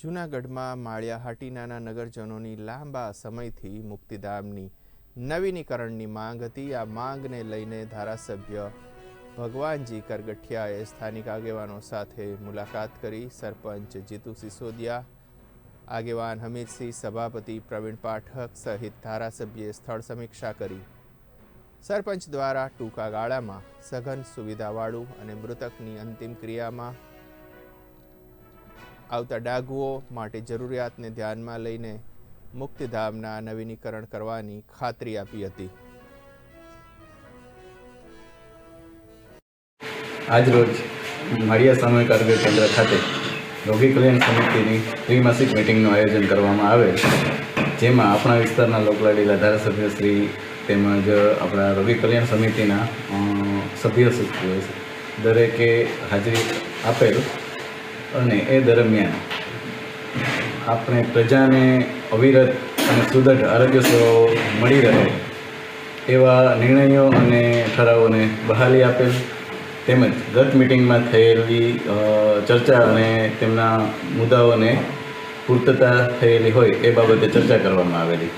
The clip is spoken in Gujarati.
જૂનાગઢમાં માળિયા હાટીનાના નગરજનોની લાંબા સમયથી મુક્તિધામની નવીનીકરણની માંગ હતી. આ માંગને લઈને ધારાસભ્ય ભગવાનજી કરગઠિયાએ સ્થાનિક આગેવાનો સાથે મુલાકાત કરી. સરપંચ જીતુ સિસોદિયા, આગેવાન હમીરસિંહ, સભાપતિ પ્રવીણ પાઠક સહિત ધારાસભ્યે સ્થળ સમીક્ષા કરી. સરપંચ દ્વારા ટૂંકા ગાળામાં સઘન સુવિધાવાળું અને મૃતકની અંતિમ ક્રિયામાં આવતા ડાઘુઓ માટે જરૂરિયાતને ધ્યાનમાં લઈને મુક્તિધામના નવીનીકરણ કરવાની ખાતરી આપી હતી. આજરોજ માળિયા સામૂહિક આરોગ્ય કેન્દ્ર ખાતે રોગી કલ્યાણ સમિતિની ત્રિમાસિક મિટિંગનું આયોજન કરવામાં આવે જેમાં આપણા વિસ્તારના લોકલાડીલા ધારાસભ્ય શ્રી તેમજ આપણા રોગી કલ્યાણ સમિતિના સભ્ય દરેકે હાજરી આપેલ અને એ દરમિયાન આપણે પ્રજાને અવિરત અને સુદૃઢ આરોગ્ય સેવાઓ મળી રહે એવા નિર્ણયો અને ઠરાવોને બહાલી આપેલ તેમજ ગત મિટિંગમાં થયેલી ચર્ચા અને તેમના મુદ્દાઓને પૂર્તતા થયેલી હોય એ બાબતે ચર્ચા કરવામાં આવેલી.